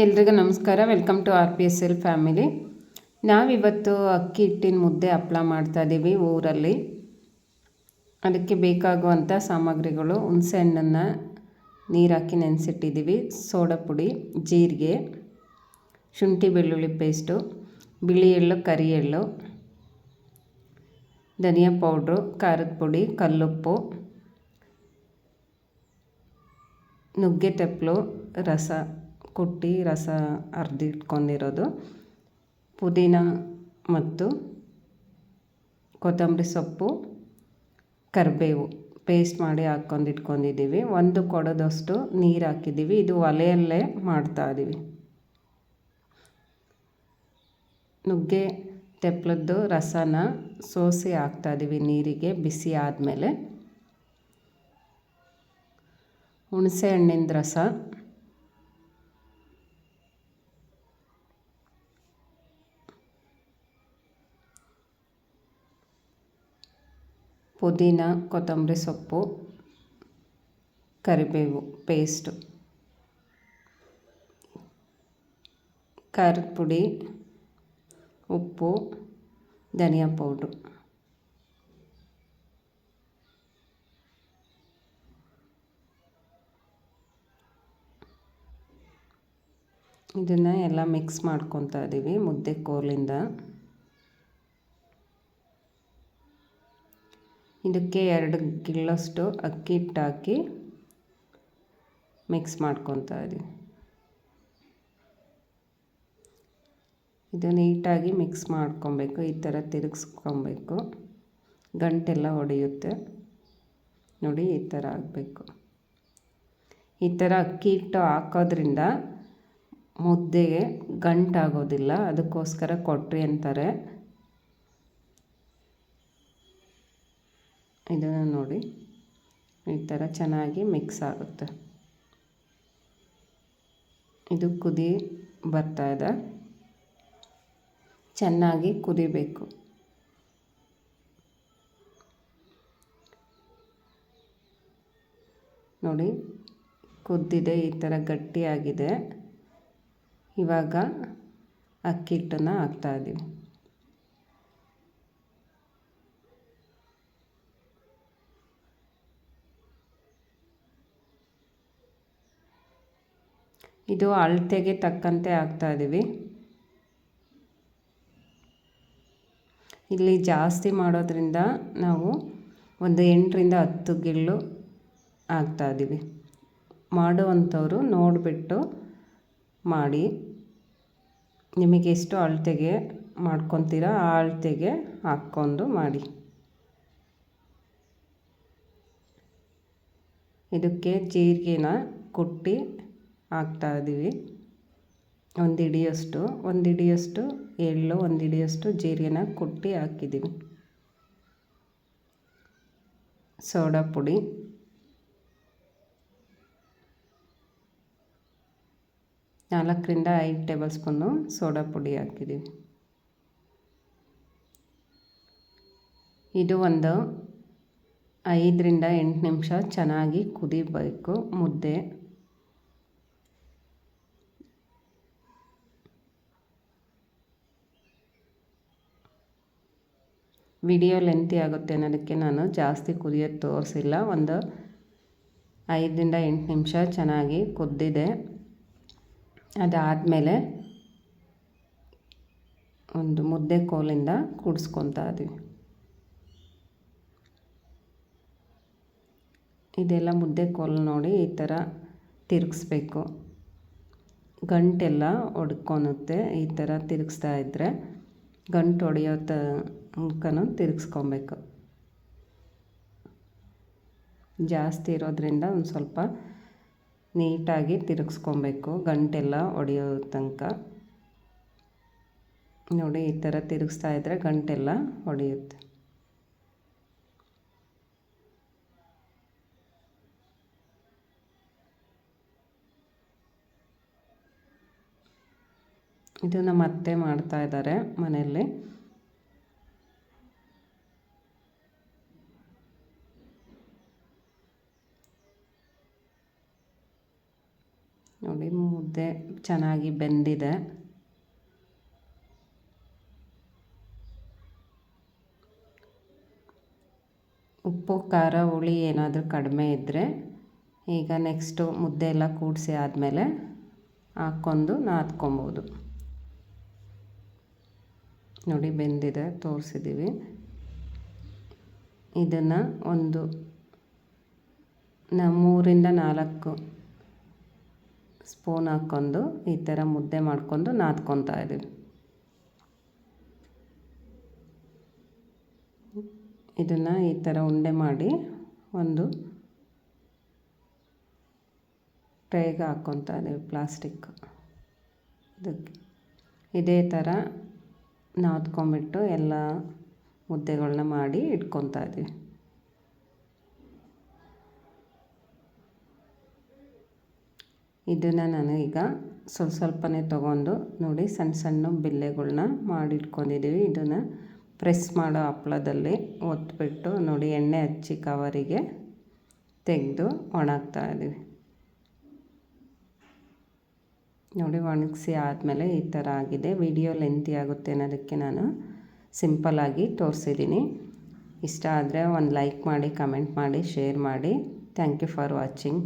ಎಲ್ರಿಗೂ ನಮಸ್ಕಾರ. Welcome to R P S L family ನಾವಿವತ್ತು ಅಕ್ಕಿ ಹಿಟ್ಟಿನ ಮುದ್ದೆ ಹಪ್ಳ ಮಾಡ್ತಾಯಿದ್ದೀವಿ ಊರಲ್ಲಿ. ಅದಕ್ಕೆ ಬೇಕಾಗುವಂಥ ಸಾಮಗ್ರಿಗಳು, ಹುಣಸೆ ಹಣ್ಣನ್ನು ನೀರು ಹಾಕಿ ನೆನೆಸಿಟ್ಟಿದ್ದೀವಿ ಸೋಡಾ ಪುಡಿ, ಜೀರಿಗೆ, ಶುಂಠಿ ಬೆಳ್ಳುಳ್ಳಿ ಪೇಸ್ಟು ಬಿಳಿ ಎಳ್ಳು, ಕರಿ ಎಳ್ಳು, ಧನಿಯಾ ಪೌಡ್ರು, ಖಾರದ ಪುಡಿ, ಕಲ್ಲುಪ್ಪು, ನುಗ್ಗೆ ತೆಪ್ಪಲು ರಸ. ಕುಟ್ಟಿ ರಸ ಅರ್ದಿಟ್ಕೊಂಡಿರೋದು ಪುದೀನ ಮತ್ತು ಕೊತ್ತಂಬರಿ ಸೊಪ್ಪು, ಕರಿಬೇವು ಪೇಸ್ಟ್ ಮಾಡಿ ಹಾಕ್ಕೊಂಡು ಇಟ್ಕೊಂಡಿದ್ದೀವಿ. ಒಂದು ಕೊಡೋದಷ್ಟು ನೀರು ಹಾಕಿದ್ದೀವಿ. ಇದು ಒಲೆಯಲ್ಲೇ ಮಾಡ್ತಾ ಇದ್ದೀವಿ ನುಗ್ಗೆ ತೆಪ್ಪಲದ್ದು ರಸನ ಸೋಸಿ ಹಾಕ್ತಾಯಿದ್ದೀವಿ ನೀರಿಗೆ, ಬಿಸಿ ಆದಮೇಲೆ. ಹುಣಸೆ ಹಣ್ಣಿನ ರಸ. ಪುದೀನ, ಕೊತ್ತಂಬರಿ ಸೊಪ್ಪು, ಕರಿಬೇವು ಪೇಸ್ಟು ಖಾರದ ಪುಡಿ, ಉಪ್ಪು, ಧನಿಯಾ ಪೌಡ್ರು. ಇದನ್ನು ಎಲ್ಲ ಮಿಕ್ಸ್ ಮಾಡ್ಕೊತಾ ಇದ್ದೀವಿ ಮುದ್ದೆ ಕೋಲಿಂದ. ಇದಕ್ಕೆ ಎರಡು ಗಿಳ್ಳಷ್ಟು ಅಕ್ಕಿ ಹಿಟ್ಟು ಹಾಕಿ ಮಿಕ್ಸ್ ಮಾಡ್ಕೊತಾ ಇದ್ದೀನಿ. ಇದು ನೀಟಾಗಿ ಮಿಕ್ಸ್ ಮಾಡ್ಕೊಬೇಕು, ಈ ಥರ ತಿರುಗಿಸ್ಕೊಬೇಕು. ಗಂಟೆಲ್ಲ ಹೊಡೆಯುತ್ತೆ ನೋಡಿ, ಈ ಥರ ಆಗಬೇಕು. ಈ ಥರ ಅಕ್ಕಿ ಹಿಟ್ಟು ಹಾಕೋದ್ರಿಂದ ಮುದ್ದೆಗೆ ಗಂಟಾಗೋದಿಲ್ಲ, ಅದಕ್ಕೋಸ್ಕರ ಕೊಟ್ರಿ ಅಂತಾರೆ. ಇದನ್ನು ನೋಡಿ. ಈ ಥರ ಚೆನ್ನಾಗಿ ಮಿಕ್ಸ್ ಆಗುತ್ತೆ. ಇದು ಕುದಿ ಬರ್ತಾ ಇದೆ. ಚೆನ್ನಾಗಿ ಕುದಿಬೇಕು. ನೋಡಿ, ಕುದ್ದಿದೆ, ಈ ಥರ ಗಟ್ಟಿಯಾಗಿದೆ. ಇವಾಗ ಅಕ್ಕಿ ಹಿಟ್ಟನ್ನು ಹಾಕ್ತಾಯಿದ್ದೀವಿ ಇದು ಅಳತೆಗೆ ತಕ್ಕಂತೆ ಇದ್ದೀವಿ ಇಲ್ಲಿ ಜಾಸ್ತಿ ಮಾಡೋದ್ರಿಂದ ನಾವು ಒಂದು ಎಂಟರಿಂದ ಹತ್ತು ಗಿಳ್ಳು ಇದ್ದೀವಿ ಮಾಡುವಂಥವ್ರು ನೋಡಿಬಿಟ್ಟು ಮಾಡಿ. ನಿಮಗೆ ಎಷ್ಟು ಅಳತೆಗೆ ಮಾಡ್ಕೊತೀರ ಆ ಅಳತೆಗೆ ಹಾಕ್ಕೊಂಡು ಮಾಡಿ. ಇದಕ್ಕೆ ಜೀರಿಗೆನ ಕುಟ್ಟಿ ಹಾಕ್ತಾಯಿದ್ದೀವಿ ಒಂದು ಹಿಡಿಯಷ್ಟು ಒಂದು ಹಿಡಿಯಷ್ಟು ಎಳ್ಳು, ಒಂದು ಹಿಡಿಯಷ್ಟು ಜೀರಿಗೆನ ಕುಟ್ಟಿ ಹಾಕಿದ್ದೀವಿ ಸೋಡಾ ಪುಡಿ. ನಾಲ್ಕರಿಂದ ಐದು ಟೇಬಲ್ ಸ್ಪೂನು ಸೋಡಾ ಪುಡಿ ಹಾಕಿದ್ದೀವಿ ಇದು ಒಂದು ಐದರಿಂದ ಎಂಟು ನಿಮಿಷ ಚೆನ್ನಾಗಿ ಕುದಿಬೇಕು, ಮುದ್ದೆ. ವಿಡಿಯೋ ಲೆಂತಿ ಆಗುತ್ತೆ ಅನ್ನೋದಕ್ಕೆ ನಾನು ಜಾಸ್ತಿ ಕುದಿಯೋದು ತೋರಿಸಿಲ್ಲ. ಒಂದು ಐದರಿಂದ ಎಂಟು ನಿಮಿಷ ಚೆನ್ನಾಗಿ ಕುದ್ದಿದೆ. ಅದಾದಮೇಲೆ ಒಂದು ಮುದ್ದೆ ಕೋಲಿಂದ ಕೂಡಿಸ್ಕೊತಾ ಇದ್ದೀವಿ ಇದೆಲ್ಲ ಮುದ್ದೆ ಕೋಲು ನೋಡಿ ಈ ಥರ ತಿರುಗಿಸ್ಬೇಕು. ಗಂಟೆಲ್ಲ ಒಡ್ಕೊಳುತ್ತೆ ಈ ಥರ ತಿರುಗಿಸ್ತಾ ಇದ್ದರೆ ಗಂಟು ಹೊಡೆಯೋ ತನಕನೂ ತಿರುಗಿಸ್ಕೊಬೇಕು. ಜಾಸ್ತಿ ಇರೋದ್ರಿಂದ ಒಂದು ಸ್ವಲ್ಪ ನೀಟಾಗಿ ತಿರುಗಿಸ್ಕೊಬೇಕು. ಗಂಟೆಲ್ಲ ಹೊಡೆಯೋ ತನಕ. ನೋಡಿ, ಈ ಥರ ತಿರುಗಿಸ್ತಾ ಇದ್ದರೆ ಗಂಟೆಲ್ಲ ಹೊಡೆಯುತ್ತೆ ಇದು ನಮ್ಮ ಅತ್ತೆ ಮಾಡ್ತಾ ಇದ್ದಾರೆ ಮನೆಯಲ್ಲಿ. ನೋಡಿ, ಮುದ್ದೆ ಚೆನ್ನಾಗಿ ಬೆಂದಿದೆ. ಉಪ್ಪು, ಖಾರ, ಹುಳಿ ಏನಾದರೂ ಕಡಿಮೆ ಇದ್ದರೆ ಈಗ ನೆಕ್ಸ್ಟು ಮುದ್ದೆ ಎಲ್ಲ ಕೂಡಿಸಿ ಆದಮೇಲೆ ಹಾಕ್ಕೊಂಡು ನಾದ್ಕೊಬೋದು. ನೋಡಿ ಬೆಂದಿದೆ ತೋರಿಸಿದ್ದೀವಿ ಇದನ್ನು ಒಂದು ನ ಮೂರಿಂದ ನಾಲ್ಕು ಸ್ಪೂನ್ ಹಾಕ್ಕೊಂಡು ಈ ಥರ ಮುದ್ದೆ ಮಾಡ್ಕೊಂಡು ನಾದ್ಕೊತಾ ಇದ್ದೀವಿ ಇದನ್ನು ಈ ಥರ ಉಂಡೆ ಮಾಡಿ ಒಂದು ಟ್ರೈಗೆ ಹಾಕ್ಕೊತಾ ಇದ್ದೀವಿ ಪ್ಲಾಸ್ಟಿಕ್ ಇದಕ್ಕೆ. ಇದೇ ಥರ ನಾದ್ಕೊಂಬಿಟ್ಟು ಎಲ್ಲ ಮುದ್ದೆಗಳನ್ನ ಮಾಡಿ ಇಟ್ಕೊತಾ ಇದ್ದೀವಿ ಇದನ್ನು ನಾನು ಈಗ ಸ್ವಲ್ಪ ಸ್ವಲ್ಪನೇ ತೊಗೊಂಡು ನೋಡಿ ಸಣ್ಣ ಸಣ್ಣ ಬಿಲ್ಲೆಗಳನ್ನ ಮಾಡಿ ಇಟ್ಕೊಂಡಿದ್ದೀವಿ ಇದನ್ನು ಪ್ರೆಸ್ ಮಾಡೋ ಹಪ್ಳದಲ್ಲಿ ಒತ್ಬಿಟ್ಟು ನೋಡಿ ಎಣ್ಣೆ ಹಚ್ಚಿ ಕವರಿಗೆ ತೆಗೆದು ಒಣಗ್ತಾ ಇದ್ದೀವಿ ನೋಡಿ, ಒಣಗಿಸಿ ಆದಮೇಲೆ ಈ ಥರ ಆಗಿದೆ. ವಿಡಿಯೋ ಲೆಂತಿ ಆಗುತ್ತೆ ಅನ್ನೋದಕ್ಕೆ ನಾನು ಸಿಂಪಲ್ಲಾಗಿ ತೋರಿಸಿದ್ದೀನಿ. ಇಷ್ಟ ಆದರೆ ಒಂದು ಲೈಕ್ ಮಾಡಿ, ಕಮೆಂಟ್ ಮಾಡಿ, ಶೇರ್ ಮಾಡಿ. Thank you for watching.